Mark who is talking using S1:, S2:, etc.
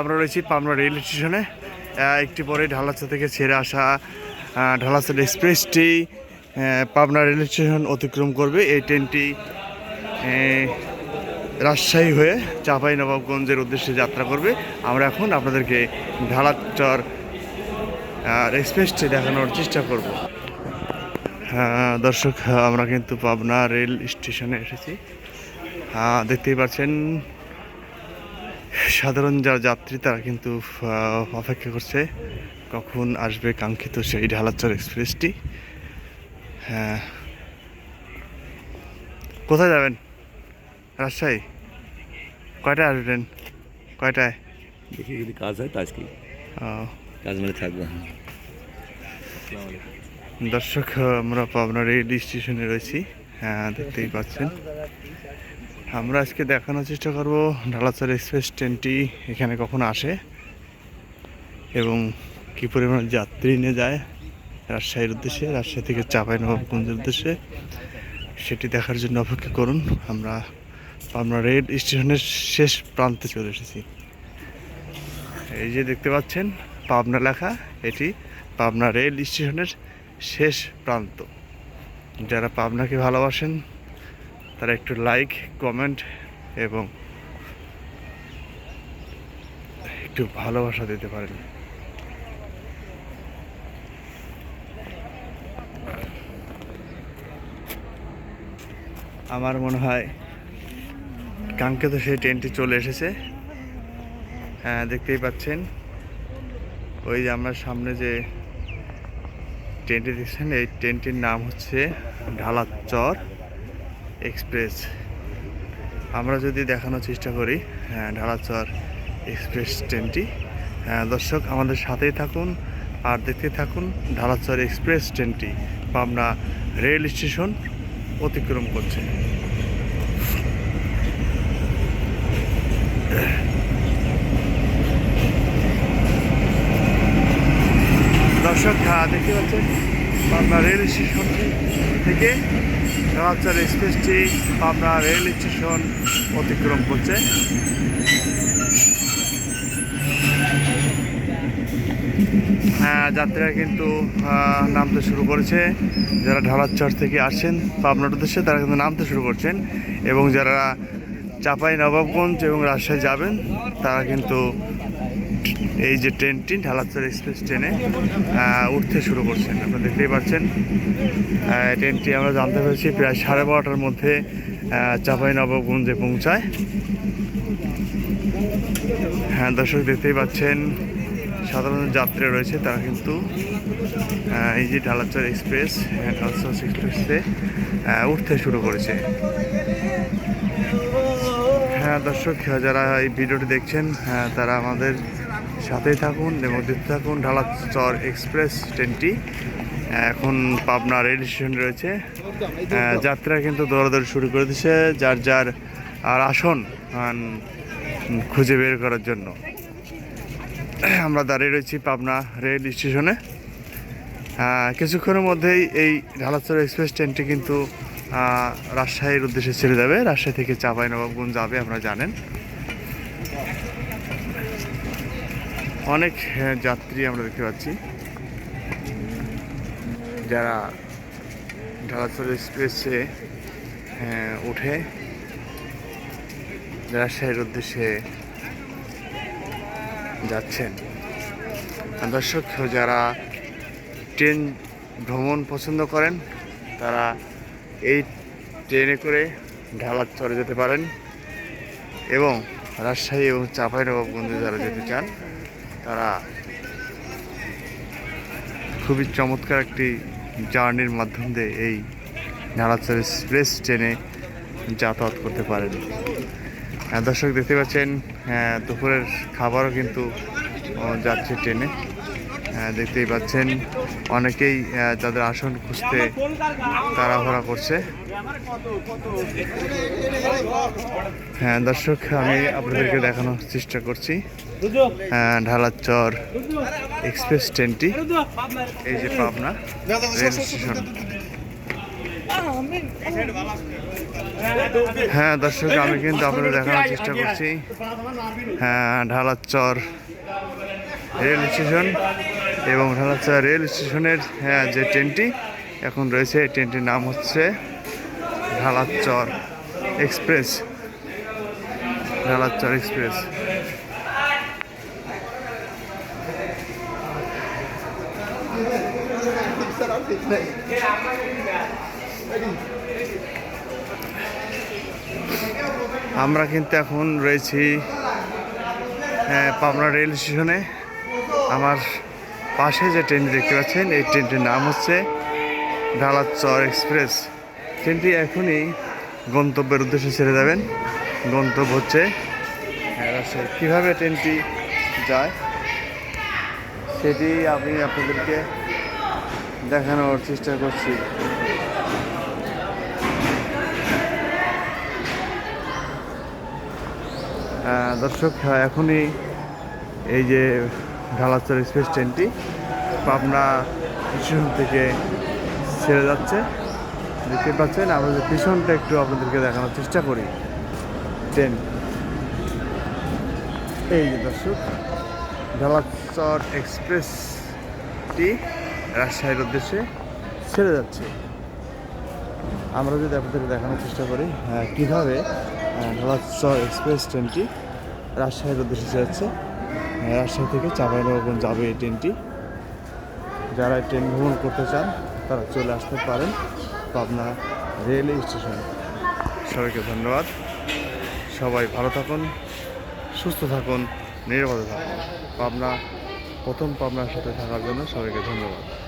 S1: আমরা রয়েছি পাবনা রেল স্টেশনে। একটি পরে ঢালাচা থেকে ছেড়ে আসা ঢালাচা এক্সপ্রেসটি পাবনা রেল স্টেশন অতিক্রম করবে। এই ট্রেনটি রাজশাহী হয়ে চাঁপাই নবাবগঞ্জের উদ্দেশ্যে যাত্রা করবে। আমরা এখন আপনাদেরকে ঢালাচর এক্সপ্রেসটি দেখানোর চেষ্টা করব। হ্যাঁ দর্শক, আমরা কিন্তু পাবনা রেল স্টেশনে এসেছি। হ্যাঁ দেখতেই পাচ্ছেন সাধারণ যারা যাত্রী তারা কিন্তু অপেক্ষা করছে কখন আসবে কাঙ্ক্ষিত সেই ঢালাচর এক্সপ্রেসটি। হ্যাঁ। কোথায় যাবেন? রাজশাহী? কয়টায় আসবেন? কয়টায়?
S2: দেখি যদি কাজ হয় কাজ কি
S1: আহ,
S2: কাজ মানে থাকবে
S1: দর্শক আমরা পাবনা রেল স্টেশনে রয়েছি। হ্যাঁ দেখতেই পাচ্ছেন। আমরা আজকে দেখানোর চেষ্টা করব ঢালাচর এক্সপ্রেস ট্রেনটি এখানে কখন আসে এবং কী পরিমাণ যাত্রী নিয়ে যায়, রাজশাহীর উদ্দেশ্যে, রাজশাহী থেকে চাঁপাইনবাবগঞ্জের উদ্দেশ্যে। সেটি দেখার জন্য অপেক্ষা করুন, আমরা পাবনা রেল স্টেশনের শেষ প্রান্তে চলে এসেছি। এই যে দেখতে পাচ্ছেন, পাবনা লেখা, এটি পাবনা রেল স্টেশনের শেষ প্রান্ত। যারা পাবনাকে ভালোবাসেন তারা একটু লাইক কমেন্ট এবং একটু ভালোবাসা দিতে পারেন। আমার মনে হয় কাঙ্ক্ষিত সেই ট্রেনটি চলে এসেছে। হ্যাঁ দেখতেই পাচ্ছেন। ওই যে আমরা সামনে যে ট্রেনটি দেখছেন, এই ট্রেনটির নাম হচ্ছে ঢালাচর। এক্সপ্রেস। আমরা যদি দেখানোর চেষ্টা করি হ্যাঁ ঢালাচর এক্সপ্রেস ট্রেনটি। হ্যাঁ দর্শক আমাদের সাথেই থাকুন আর দেখতে থাকুন ঢালাচর এক্সপ্রেস ট্রেনটি। পাবনা রেল স্টেশন অতিক্রম করছে। দর্শক হ্যাঁ, দেখতে পাচ্ছেন? পাবনা রেল স্টেশন থেকে ঢালাচর এক্সপ্রেসটি পাবনা রেল স্টেশন অতিক্রম করছে। হ্যাঁ যাত্রীরা কিন্তু নামতে শুরু করেছে। যারা ঢালাচর থেকে আসছেন পাবনার উদ্দেশ্যে তারা কিন্তু নামতে শুরু করছেন। এবং যারা চাপাই নবাবগঞ্জ এবং রাজশাহী যাবেন, তারা কিন্তু এই যে ট্রেনটি ঢালাচর এক্সপ্রেস ট্রেনে উঠতে শুরু করছেন। আপনারা দেখতেই পাচ্ছেন ট্রেনটি আমরা জানতে পেরেছি প্রায় সাড়ে বারোটার মধ্যে চাপাই নবাবগঞ্জে পৌঁছায়। হ্যাঁ দর্শক দেখতেই পাচ্ছেন সাধারণ যাত্রী রয়েছে তারা কিন্তু এই যে ঢালাচর এক্সপ্রেস হ্যাঁ, ঢালাচর এক্সপ্রেসে আহ, উঠতে শুরু করেছে। হ্যাঁ দর্শক যারা এই ভিডিওটি দেখছেন হ্যাঁ, তারা আমাদের সাথেই থাকুন এবং দেখতে থাকুন ঢালাচর এক্সপ্রেস ট্রেনটি, এখন পাবনা রেল স্টেশন রয়েছে। যাত্রা কিন্তু দৌড়াদৌড়ি শুরু করে দিয়েছে, যার যার, আর আসন খুঁজে বের করার জন্য। আমরা দাঁড়িয়ে রয়েছি পাবনা রেল স্টেশনে। কিছুক্ষণের মধ্যেই এই ঢালাচর এক্সপ্রেস ট্রেনটি কিন্তু রাজশাহীর উদ্দেশ্যে ছেড়ে যাবে। রাজশাহী থেকে চাপাই নবাবগঞ্জ যাবে, আপনারা জানেন। অনেক যাত্রী আমরা দেখতে পাচ্ছি। যারা ঢালাচর এক্সপ্রেসে উঠে রাজশাহীর উদ্দেশ্যে যাচ্ছেন। দর্শক, যারা ট্রেন ভ্রমণ পছন্দ করেন, তারা এই ট্রেনে করে ঢালার চরে যেতে পারেন এবং রাজশাহী এবং চাঁপাইনবাবগঞ্জে যারা যেতে চান তারা খুবই চমৎকার একটি জার্নির মাধ্যম দিয়ে এই নাড়াচর এক্সপ্রেস ট্রেনে যাতায়াত করতে পারেন। হ্যাঁ, দর্শক দেখতে পাচ্ছেন হ্যাঁ, দুপুরের খাবারও কিন্তু যাচ্ছে ট্রেনে। দেখতেই পাচ্ছেন। অনেকেই তাদের আসন খুঁজতে তাড়াহুড়া করছে। হ্যাঁ দর্শক আমি আপনাদেরকে দেখানোর চেষ্টা করছি। হ্যাঁ, ঢালাচর এক্সপ্রেস ট্রেনটি। এই যে পাবনা রেল স্টেশন। হ্যাঁ দর্শক আমি কিন্তু আপনাদের দেখানোর চেষ্টা করছি। হ্যাঁ ঢালাচর রেল স্টেশন। এবং ঢালাচর রেল স্টেশনের হ্যাঁ যে ট্রেনটি এখন রয়েছে এই ট্রেনটির নাম হচ্ছে ঢালাচর এক্সপ্রেস। ঢালাচর এক্সপ্রেস। আমরা কিন্তু এখন রয়েছি হ্যাঁ, পাবনা রেল স্টেশনে। আমার পাশে যে ট্রেনটি দেখতে পাচ্ছেন এই ট্রেনটির নাম হচ্ছে ঢালাচর এক্সপ্রেস। ট্রেনটি এখনই গন্তব্যের উদ্দেশ্যে ছেড়ে যাবেন। গন্তব্য হচ্ছে হ্যাঁ। কীভাবে ট্রেনটি যায় সেটি আমি আপনাদেরকে দেখানোর চেষ্টা করছি। দর্শক আহ, এখনই এই যে ঢালাচর এক্সপ্রেস ট্রেনটি পাবনা স্টেশন থেকে ছেড়ে যাচ্ছে। দেখতে পাচ্ছেন, আমরা যে পিছনটা একটু আপনাদেরকে দেখানোর চেষ্টা করি। ট্রেন এই যে দর্শক, ঢালাচর এক্সপ্রেসটি রাজশাহীর উদ্দেশ্যে ছেড়ে যাচ্ছে। আমরা যদি আপনাদের দেখানোর চেষ্টা করি কীভাবে ঢালাচর এক্সপ্রেস ট্রেনটি রাজশাহীর উদ্দেশ্যে ছেড়ে যাচ্ছে। রাজশাহী থেকে চাঁপাইনবাবগঞ্জ যাবে এই ট্রেনটি। যারা ট্রেন ভ্রমণ করতে চান, তারা চলে আসতে পারেন পাবনা রেল স্টেশনে। সবাইকে ধন্যবাদ। সবাই ভালো থাকুন, সুস্থ থাকুন, নিরাপদে থাকুন। পাবনা, প্রথম পাবনার সাথে থাকার জন্য সবাইকে ধন্যবাদ।